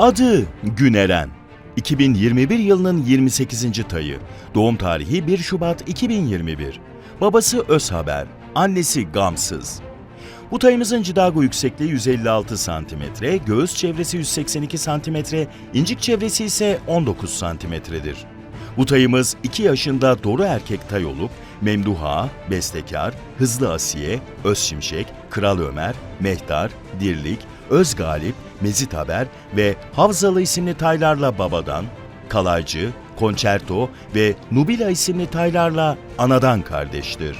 Adı Güneren. 2021 yılının 28. tayı. Doğum tarihi 1 Şubat 2021. Babası Özhaber, annesi Gamsız. Bu tayımızın cidago yüksekliği 156 cm, göğüs çevresi 182 cm, incik çevresi ise 19 cm'dir. Bu tayımız 2 yaşında doğru erkek tay olup Memduha, Bestekar, Hızlı Asiye, Öz Şimşek, Kral Ömer, Mehtar, Dirlik, Öz Galip, Mezit Haber ve Havzalı isimli taylarla babadan, Kalaycı, Konçerto ve Nubila isimli taylarla anadan kardeştir.